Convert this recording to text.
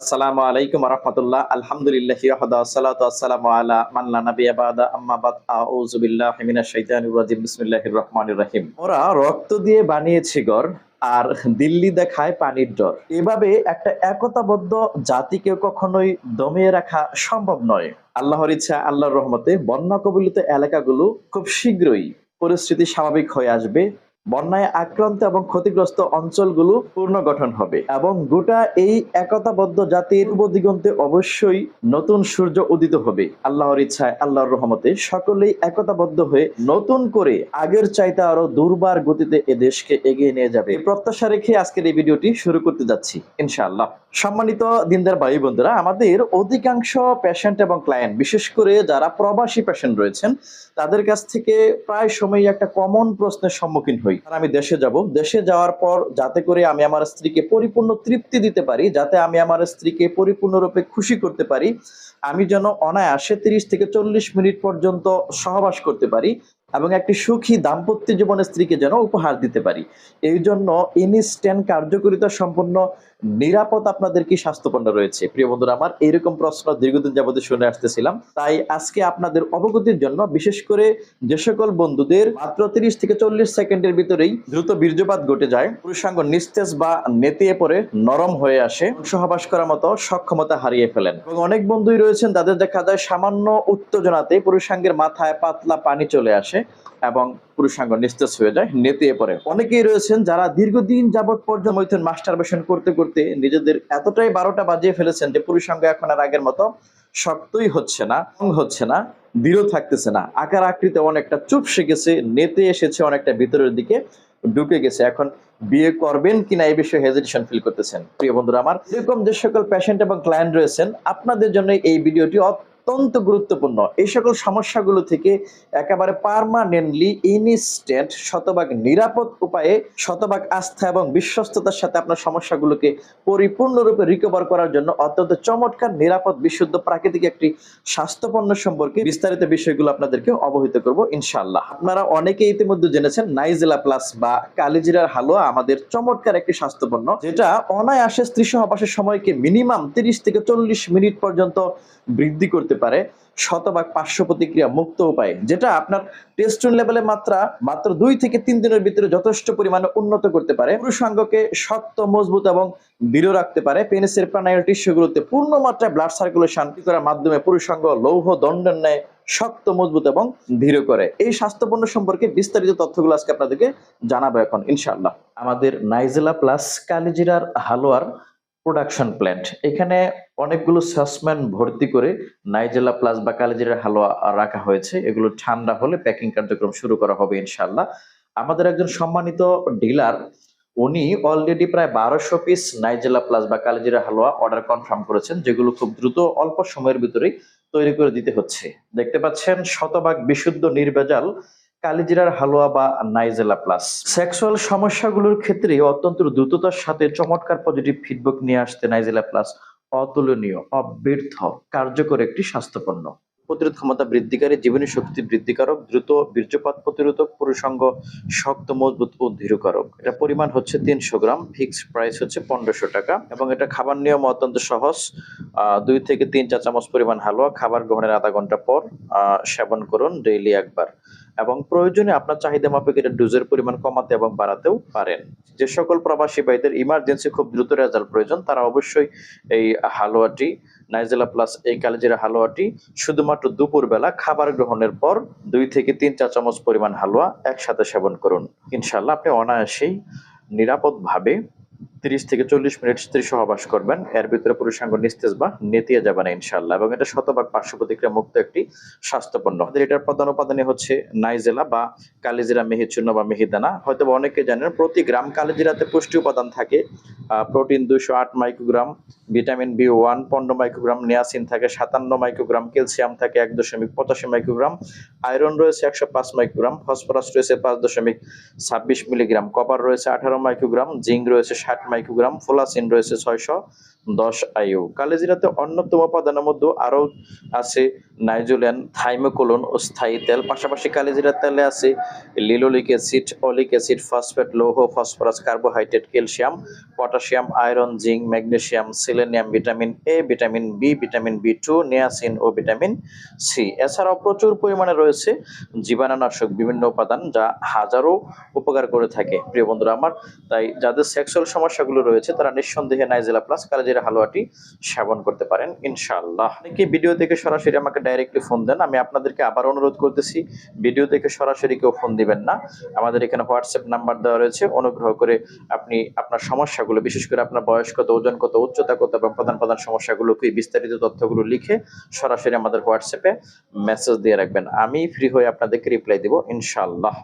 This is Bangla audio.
আসসালামু আলাইকুম আলা রহিম। ওরা রক্ত দিয়ে বানিয়েছে আর দিল্লি দেখায় পানির ডর এভাবে একটা একতাবদ্ধ জাতিকে কখনোই দমিয়ে রাখা সম্ভব নয়। আল্লাহর ইচ্ছা, আল্লাহর রহমতে বন্যা কবলিত এলাকাগুলো খুব শীঘ্রই পরিস্থিতি স্বাভাবিক হয়ে আসবে। বন্যায় আক্রান্ত এবং ক্ষতিগ্রস্ত অঞ্চলগুলো পুনর্গঠন হবে এবং গোটা এই একতাবদ্ধ জাতির উপদিগন্তে অবশ্যই নতুন সূর্য উদিত হবে। আল্লাহর ইচ্ছায়, আল্লাহর রহমতে সকলেই একতাবদ্ধ হয়ে নতুন করে আগের চাইতে আরও দুর্বার গতিতে এ দেশকে এগিয়ে নিয়ে যাবে। প্রত্যাশা রেখে আজকের এই ভিডিওটি শুরু করতে যাচ্ছি, ইনশাআল্লাহ। সম্মানিত দিনদার ভাই বন্ধুরা আমাদের অধিকাংশ পেশেন্ট এবং ক্লায়েন্ট বিশেষ করে যারা প্রবাসী পেশেন্ট রয়েছেন, তাদের কাছ থেকে প্রায় সময় একটা কমন প্রশ্নের সম্মুখীন হই। আর আমি দেশে যাব। দেশে যাওয়ার পর যাতে করে আমি আমার স্ত্রীকে পরিপূর্ণ তৃপ্তি দিতে পারি, যাতে আমি আমার স্ত্রীকে পরিপূর্ণরূপে খুশি করতে পারি, আমি যেন অনায়াসে তিরিশ থেকে চল্লিশ মিনিট পর্যন্ত সহবাস করতে পারি এবং একটি সুখী দাম্পত্য জীবনের স্ত্রীকে যেন উপহার দিতে পারি। এই জন্য ইনস্ট্যান্ট কার্যকরিতা সম্পন্ন নিরাপদ আপনাদের কি স্বাস্থ্যপন্ন রয়েছে? প্রিয় বন্ধুরা, আমার এইরকম প্রশ্ন দীর্ঘদিন যাবত শুনে আসতেছিলাম। তাই আজকে আপনাদের অবগতির জন্য বিশেষ করে যে সকল বন্ধুদের মাত্র তিরিশ থেকে চল্লিশ সেকেন্ডের ভিতরেই দ্রুত বীর্যপাত ঘটে যায়, পুরুষাঙ্গ নিস্তেজ বা নেতিয়ে পড়ে নরম হয়ে আসে সহবাস করার মতো সক্ষমতা হারিয়ে ফেলেন। এবং অনেক বন্ধুই রয়েছেন, তাদের দেখা যায় সামান্য উত্তেজনাতে পুরুষাঙ্গের মাথায় পাতলা পানি চলে আসে। এবং পুরুষাঙ্গ নিস্তেজ হয়ে যায়, নেতিয়ে পড়ে। অনেকেই রয়েছেন যারা দীর্ঘদিন যাবৎ পর্যন্ত মৈথুন মাস্টারবেশন করতে করতে নিজেদের এতটাই বারোটা বাজিয়ে ফেলেছেন যে পুরুষাঙ্গ এখন আর আগের মতো শক্তই হচ্ছে না হচ্ছে না, দৃঢ় থাকতেছে না। আকার আকৃতি অনেকটা চুপসে গেছে নেতে এসেছে অনেকটা ভিতরের দিকে, ঢুকে গেছে। এখন বিয়ে করবেন কিনা এই বিষয়ে হেজিটেশন ফিল করতেছেন। প্রিয় বন্ধুরা আমার, এরকম যে সকল পেশেন্ট এবং ক্লায়েন্ট রয়েছেন, আপনাদের জন্য এই ভিডিওটি অত্যন্ত গুরুত্বপূর্ণ। এই সকল সমস্যাগুলো থেকে একেবারে পারমানেন্টলি ইনস্ট্যান্ট শতভাগ নিরাপদ উপায়ে শতভাগ আস্থা এবং বিশ্বস্ততার সাথে আপনার সমস্যাগুলোকে পরিপূর্ণরূপে রিকভার করার জন্য অত্যন্ত চমৎকার, নিরাপদ, বিশুদ্ধ প্রাকৃতিক একটি স্বাস্থ্যপণ্য সম্পর্কে বিস্তারিত বিষয়গুলো আপনাদেরকে অবহিত করব ইনশাআল্লাহ। আপনারা অনেকে ইতিমধ্যে জেনেছেন নাইজেলা প্লাস বা কালিজিরার হালুয়া আমাদের চমৎকার একটি স্বাস্থ্যপণ্য, যেটা অনায়াসে স্ত্রী সহবাসের সময়কে মিনিমাম তিরিশ থেকে চল্লিশ মিনিট পর্যন্ত বৃদ্ধি করতে পারে, শতভাগ পার্শ্ব প্রতিক্রিয়া মুক্ত উপায়ে, যেটা আপনার টেস্টন লেভেলের মাত্রা মাত্র দুই থেকে তিন দিনের ভিতরে যথেষ্ট পরিমাণে উন্নত করতে পারে। পুরুষাঙ্গকে শক্ত, মজবুত এবং দৃঢ় রাখতে পারে। পেনিসের প্রাণায়াম টিস্যুগুলোতে পূর্ণ মাত্রায় ব্লাড সার্কুলেশন করার মাধ্যমে পুরুষাঙ্গ লৌহ দণ্ডের ন্যায় শক্ত, মজবুত এবং দৃঢ় করে। এই স্বাস্থ্যপণ্য সম্পর্কে বিস্তারিত তথ্যগুলো আজকে আপনাদেরকে জানাব এখন, ইনশাআল্লাহ। আমাদের নাইজেলা প্লাস কালিজিরার হালুয়ার প্রোডাকশন প্ল্যান্ট এখানে অনেকগুলো সাসম্যান ভর্তি করে নাইজেলা প্লাস বা কালিজিরার হালুয়া রাখা হয়েছে। এগুলো ঠান্ডা হলে প্যাকিং কার্যক্রম শুরু করা হবে ইনশাআল্লাহ। আমাদের একজন সম্মানিত ডিলার উনি অলরেডি প্রায় বারোশো পিস নাইজেলা প্লাস বা কালিজিরা হালুয়া অর্ডার কনফার্ম করেছেন, যেগুলো খুব দ্রুত অল্প সময়ের ভিতরেই তৈরি করে দিতে হচ্ছে। দেখতে পাচ্ছেন, শতভাগ বিশুদ্ধ, নির্ভেজাল কালিজিরার হালুয়া বা নাইজেলা প্লাস সেক্সুয়াল সমস্যাগুলোর ক্ষেত্রে অত্যন্ত দ্রুততার সাথে চমৎকার পজিটিভ ফিডব্যাক নিয়ে আসতে নাইজেলা প্লাস অতুলনীয়, অব্যর্থ, কার্যকর একটি স্বাস্থ্যপণ্য। প্রতিরোধ ক্ষমতা বৃদ্ধিকারী, জীবনী শক্তি বৃদ্ধিকারক, দ্রুত বীর্যপাত প্রতিরোধক, পুরুষাঙ্গ, শক্ত, মজবুত ও দৃঢ়কারক এটা পরিমাণ হচ্ছে তিনশো গ্রাম ফিক্সড প্রাইস হচ্ছে পনেরোশো টাকা এবং এটা খাবার নিয়ম অত্যন্ত সহজ। দুই থেকে তিন চা চামচ পরিমাণ হালুয়া, খাবার গ্রহণের আধা ঘণ্টা পর সেবন করুন ডেইলি একবার। এবং প্রয়োজনে আপনার চাহিদা মাফিক এটা ডোজের পরিমাণ কমাতে এবং বাড়াতেও পারেন। যে সকল প্রবাসী ভাইদের ইমার্জেন্সি খুব দ্রুত রেজাল্ট প্রয়োজন, তারা অবশ্যই এই হালুয়াটি, নাইজেলা প্লাস এই কালেজিরা হালুয়াটি শুধুমাত্র দুপুরবেলা খাবার গ্রহণের পর দুই থেকে তিন চা চামচ পরিমাণ হালুয়া একসাথে সেবন করুন। ইনশাল্লাহ আপনি অনায়াসেই নিরাপদভাবে তিরিশ থেকে চল্লিশ মিনিট স্ত্রী সহবাস করবেন। এর ভিতরে পুরুষাঙ্গ নিস্তেজ বা নেতিয়ে যাবে না ইনশাল্লাহ এবং এটা শতভাগ পার্শ্ব প্রতিক্রিয়া মুক্ত একটি স্বাস্থ্যপণ্য। আমাদের এটার প্রধান উপাদানই হচ্ছে নাইজেলা বা কালিজিরা মেহিচূর্ণ বা মেহিদানা হয়তো অনেকে জানেন, প্রতি গ্রাম কালিজিরাতে পুষ্টি উপাদান থাকে। প্রোটিন দুশো আট মাইক্রোগ্রাম, ভিটামিন বি ওয়ান পনেরো মাইক্রোগ্রাম, নিয়াসিন থাকে সাতান্ন মাইক্রোগ্রাম, ক্যালসিয়াম থাকে এক দশমিক পঁচাশি মাইক্রোগ্রাম, আয়রন রয়েছে একশো পাঁচ মাইক্রোগ্রাম, ফসফরাস রয়েছে পাঁচ দশমিক ছাব্বিশ মিলিগ্রাম, কপার রয়েছে আঠারো মাইক্রোগ্রাম, জিঙ্ক রয়েছে ষাট মাইক্রোগ্রাম ফোলাসিন রয়েছে ছয়শো। দশ আয়ু কালেজিরাতে অন্যতম উপাদানের মধ্যে আরও আছে নাইজোলিয়ান থাইমোকোলন ও স্থায়ী তেল। পাশাপাশি কালেজিরা তেলে আছে linoleic acid, oleic acid, phosphate, লৌহ, phosphorus, carbohydrate, calcium, potassium, iron, zinc, magnesium, selenium, vitamin A, vitamin B vitamin B two, niacin O vitamin C. এছাড়াও প্রচুর পরিমাণে রয়েছে জীবাণুনাশক বিভিন্ন উপাদান যা হাজারো উপকার করে থাকে। প্রিয় বন্ধুরা আমার, তাই যাদের সেক্সুয়াল সমস্যাগুলো রয়েছে তারা নিঃসন্দেহে নাইজেলা প্লাস কালেজিরা হালুয়াটি সেবন করতে পারেন, ইনশাআল্লাহ। অনেকে ভিডিও দেখে সরাসরি আমাকে ডাইরেক্টলি ফোন দেন, আমি আপনাদেরকে আবার অনুরোধ করতেছি, ভিডিও দেখে সরাসরি কেউ ফোন দিবেন না। আমাদের এখানে হোয়াটসঅ্যাপ নাম্বার দেওয়া রয়েছে, অনুগ্রহ করে আপনি আপনার সমস্যাগুলো, বিশেষ করে আপনার বয়স কত, ওজন কত, উচ্চতা কত এবং প্রধান প্রধান সমস্যাগুলোকে বিস্তারিত তথ্যগুলো লিখে সরাসরি আমাদের হোয়াটসঅ্যাপে মেসেজ দিয়ে রাখবেন। আমি ফ্রি হয়ে আপনাদেরকে রিপ্লাই দিব, ইনশাআল্লাহ।